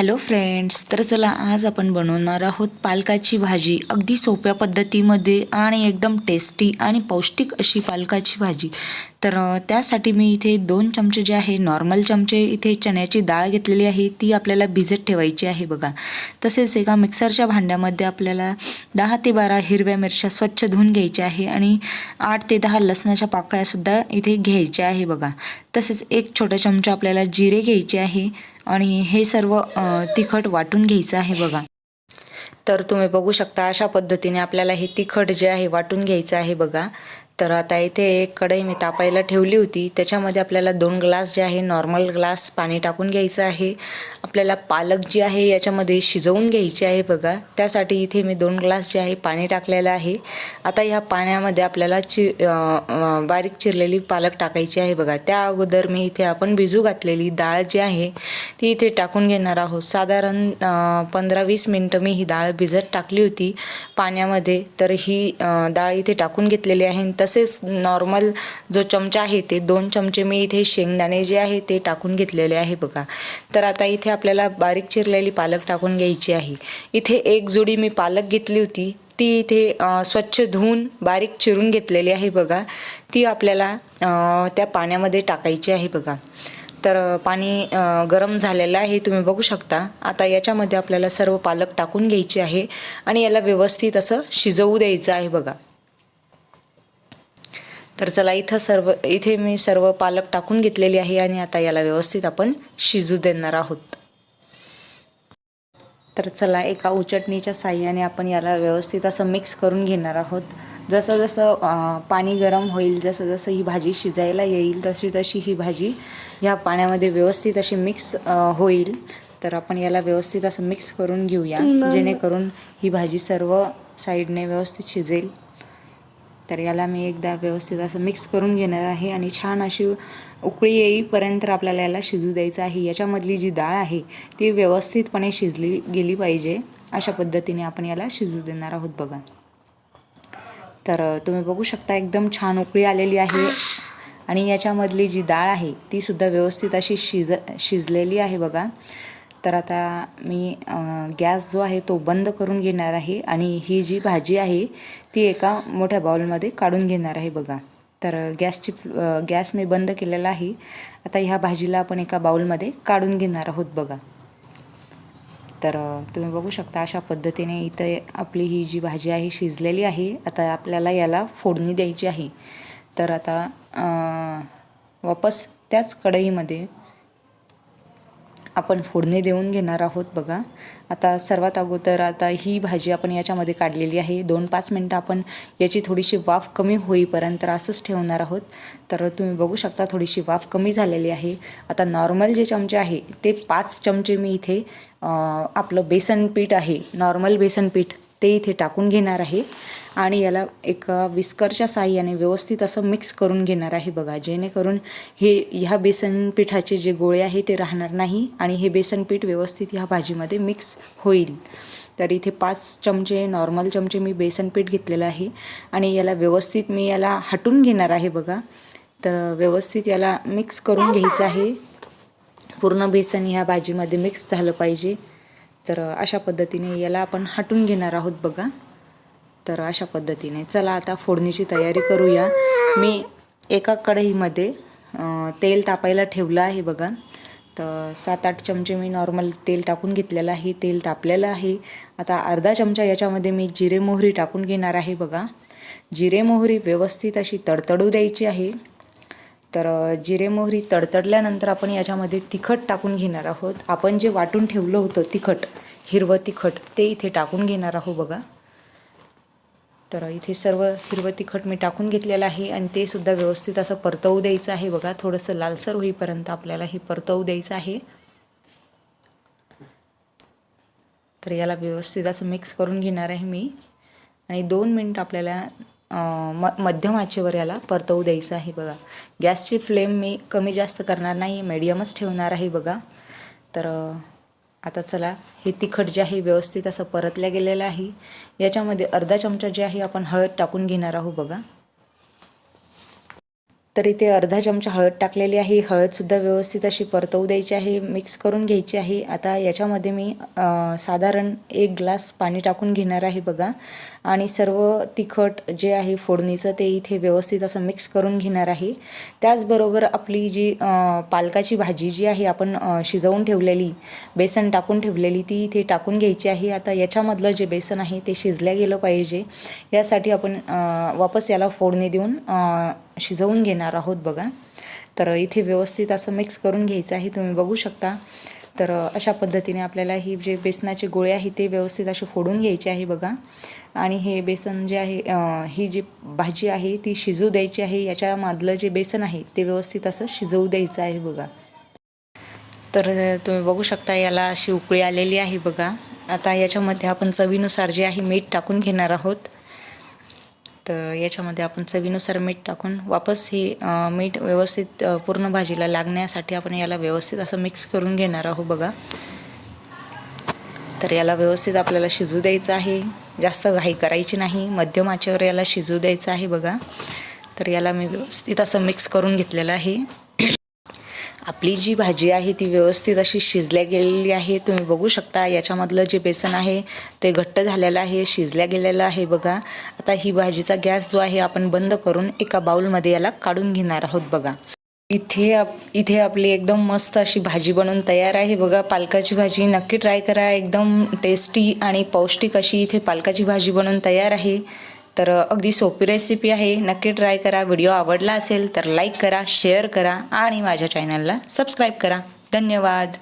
Hello friends तर चला आज आपण बनवणार आहोत पालकाची भाजी. अगदी सोप्या पद्धतीमध्ये आणि एकदम टेस्टी आणि पौष्टिक अशी पालकाची भाजी. तर त्यासाठी मी इथे दोन चमचे जे आहे नॉर्मल चमचे इथे चण्याची डाळ घेतलेली आहे. ती आपल्याला भिजत ठेवायची आहे बघा. तसेच एका मिक्सरच्या भांड्यामध्ये आपल्याला दहा ते बारा हिरव्या मिरच्या स्वच्छ धुवून घ्यायच्या आहे आणि आठ ते दहा लसणाच्या पाकळ्यासुद्धा इथे घ्यायच्या आहे बघा. तसेच एक छोटा चमचा आपल्याला जिरे घ्यायचे आहे आणि हे सर्व तिखट वाटून घ्यायचं आहे बघा. तर तुम्ही बघू शकता अशा पद्धतीने आपल्याला हे तिखट जे आहे वाटून घ्यायचं आहे बघा. तर आता इथे एक कढई मी तापायला ठेवली होती. त्याच्यामध्ये आपल्याला दोन ग्लास जे आहे नॉर्मल ग्लास पाणी टाकून घ्यायचं आहे. आपल्याला पालक जी आहे याच्यामध्ये शिजवून घ्यायची आहे बघा. त्यासाठी इथे मी दोन ग्लास जे आहे पाणी टाकलेलं आहे. आता ह्या पाण्यामध्ये आपल्याला चि बारीक चिरलेली पालक टाकायची आहे बघा. त्या अगोदर मी इथे आपण भिजू घातलेली डाळ जी आहे ती इथे टाकून घेणार आहोत. साधारण पंधरा वीस मिनटं मी ही डाळ भिजत टाकली होती पाण्यामध्ये. तर ही डाळ इथे टाकून घेतलेली आहे आणि तसेच नॉर्मल जो चमचा आहे ते दोन चमचे मी इथे शेंगदाणे जे आहे ते टाकून घेतलेले आहे बघा. तर आता इथे आपल्याला बारीक चिरलेली पालक टाकून घ्यायची आहे. इथे एक जुडी मी पालक घेतली होती. ती इथे स्वच्छ धुवून बारीक चिरून घेतलेली आहे बघा. ती आपल्याला त्या पाण्यामध्ये टाकायची आहे बघा. तर पाणी गरम झालेलं आहे तुम्ही बघू शकता. आता याच्यामध्ये आपल्याला सर्व पालक टाकून घ्यायची आहे आणि याला व्यवस्थित असं शिजवू द्यायचं आहे बघा. तर चला इथं सर्व इथे मी सर्व पालक टाकून घेतलेली आहे आणि आता याला व्यवस्थित आपण शिजू देणार आहोत. तर चला एका उचटणीच्या साह्याने आपण याला व्यवस्थित असं मिक्स करून घेणार आहोत. जसं जसं पाणी गरम होईल जसं जसं ही भाजी शिजायला येईल तशी तशी ही भाजी ह्या पाण्यामध्ये व्यवस्थित अशी मिक्स होईल. तर आपण याला व्यवस्थित असं मिक्स करून घेऊया जेणेकरून ही भाजी सर्व साईडने व्यवस्थित शिजेल. तर याला मी एकदा व्यवस्थित असं मिक्स करून घेणार आहे आणि छान अशी उकळी येईपर्यंत आपल्याला याला शिजू द्यायचं आहे. याच्यामधली जी डाळ आहे ती व्यवस्थितपणे शिजली गेली पाहिजे. अशा पद्धतीने आपण याला शिजू देणार आहोत बघा. तर तुम्ही बघू शकता एकदम छान उकळी आलेली आहे. आणि याच्यामधली जी डाळ आहे ती सुद्धा व्यवस्थित अशी शिज शिजलेली आहे बघा. तर आता मी गॅस जो आहे तो बंद करून घेणार आहे आणि ही जी भाजी आहे ती एका मोठ्या बाउलमध्ये काढून घेणार आहे बघा. तर गॅसची गॅस मी बंद केलेला आहे. आता ह्या भाजीला आपण एका बाउलमध्ये काढून घेणार आहोत बघा. तर तुम्ही बघू शकता अशा पद्धतीने इथं आपली ही जी भाजी आहे शिजलेली आहे. आता आपल्याला याला फोडणी द्यायची आहे. तर आता वापस त्याच कढईमध्ये आपण फोडणी देऊन घेणार आहोत बघा. आता सर्वात अगोदर आता ही भाजी आपण याच्यामध्ये काढलेली आहे. दोन पाच मिनटं आपण याची थोडीशी वाफ कमी होईपर्यंत असंच ठेवणार आहोत. तर तुम्ही बघू शकता थोडीशी वाफ कमी झालेली आहे. आता नॉर्मल जे चमचे आहे ते पाच चमचे मी इथे आपलं बेसन पीठ आहे. नॉर्मल बेसन पीठ ते इथे टाकून घेणार आहे. आणि याला एका विस्करच्या साह्याने व्यवस्थित असं मिक्स करून घेणार आहे बघा. जेणेकरून हे ह्या बेसन पिठाचे जे गोळे आहे ते राहणार नाही आणि हे बेसन पीठ व्यवस्थित ह्या भाजीमध्ये मिक्स होईल. तर इथे पाच चमचे नॉर्मल चमचे मी बेसन पीठ घेतलेलं आहे. आणि याला व्यवस्थित मी याला हटून घेणार आहे बघा. तर व्यवस्थित याला मिक्स करून घ्यायचं आहे. पूर्ण बेसन ह्या भाजीमध्ये मिक्स झालं पाहिजे. तर अशा पद्धतीने याला आपण हटून घेणार आहोत बघा. तर अशा पद्धतीने चला आता फोडणीची तयारी करूया. मी एका कढईमध्ये तेल तापायला ठेवलं आहे बघा. तर सात आठ चमचे मी नॉर्मल तेल टाकून घेतलेलं आहे. तेल तापलेलं आहे. आता अर्धा चमचा याच्यामध्ये मी जिरे मोहरी टाकून घेणार आहे बघा. जिरे मोहरी व्यवस्थित अशी तडतडू द्यायची आहे. तर जिरे मोहरी तडतडल्यानंतर आपण याच्यामध्ये तिखट टाकून घेणार आहोत. आपण जे वाटून ठेवलं होतं तिखट हिरवं तिखट ते इथे टाकून घेणार आहोत बघा. तर इथे सर्व हिरवं तिखट मी टाकून घेतलेलं आहे आणि ते सुद्धा व्यवस्थित असं परतवू द्यायचं आहे बघा. थोडंसं लालसर होईपर्यंत आपल्याला हे परतवू द्यायचं आहे. तर याला व्यवस्थित असं मिक्स करून घेणार आहे मी. आणि दोन मिनिट आपल्याला म मध्यम आचेवर याला परतवू द्यायचं आहे बघा. गॅसची फ्लेम मी कमी जास्त करणार नाही मीडियमच ठेवणार आहे बघा. तर आता चला हे तिखट जे आहे व्यवस्थित असं परतल्या गेलेलं आहे. याच्यामध्ये अर्धा चमचा जे आहे आपण हळद टाकून घेणार आहोत बघा. तर इथे अर्धा चमचा हळद टाकलेली आहे. हळदसुद्धा व्यवस्थित अशी परतवू द्यायची आहे मिक्स करून घ्यायची आहे. आता याच्यामध्ये मी साधारण एक ग्लास पाणी टाकून घेणार आहे बघा. आणि सर्व तिखट जे आहे फोडणीचं ते इथे व्यवस्थित असं मिक्स करून घेणार आहे. त्याचबरोबर आपली जी पालकाची भाजी जी आहे आपण शिजवून ठेवलेली बेसन टाकून ठेवलेली ती इथे टाकून घ्यायची आहे. आता याच्यामधलं जे बेसन आहे ते शिजल्या गेलं पाहिजे. यासाठी आपण वापस याला फोडणी देऊन शिजवून घेणार आहोत बघा. तर इथे व्यवस्थित असं मिक्स करून घ्यायचं आहे. तुम्ही बघू शकता. तर अशा पद्धतीने आपल्याला ही जे बेसनाचे गोळे आहे ते व्यवस्थित असे फोडून घ्यायचे आहे बघा. आणि हे बेसन जे आहे ही जी भाजी आहे ती शिजू द्यायची आहे. याच्यामधलं जे बेसन आहे ते व्यवस्थित असं शिजवू द्यायचं आहे बघा. तर तुम्ही बघू शकता याला अशी उकळी आलेली आहे बघा. आता याच्यामध्ये आपण चवीनुसार जे आहे मीठ टाकून घेणार आहोत. तर याच्यामध्ये आपण चवीनुसार मीठ टाकून वापस हे मीठ व्यवस्थित पूर्ण भाजीला लागण्यासाठी आपण याला व्यवस्थित असं मिक्स करून घेणार आहोत बघा. तर याला व्यवस्थित आपल्याला शिजू द्यायचं आहे. जास्त घाई करायची नाही. मध्यम आचेवर याला शिजू द्यायचं आहे बघा. तर याला मी व्यवस्थित असं मिक्स करून घेतलेलं आहे. आपली जी भाजी आहे ती व्यवस्थित अशी शिजल्या गेलेली आहे. तुम्ही बघू शकता याच्यामधलं जे बेसन आहे ते घट्ट झालेलं आहे शिजल्या गेलेलं आहे बघा. आता ही भाजीचा गॅस जो आहे आपण बंद करून एका बाउलमध्ये याला काढून घेणार आहोत बघा. इथे आप इथे आपली एकदम मस्त अशी भाजी बनवून तयार आहे बघा. पालकाची भाजी नक्की ट्राय करा. एकदम टेस्टी आणि पौष्टिक अशी इथे पालकाची भाजी बनवून तयार आहे. तर अगदी सोपी रेसिपी आहे. नक्की ट्राय करा. व्हिडिओ आवडला असेल तर लाईक करा शेअर करा आणि माझ्या चॅनलला सबस्क्राईब करा. धन्यवाद.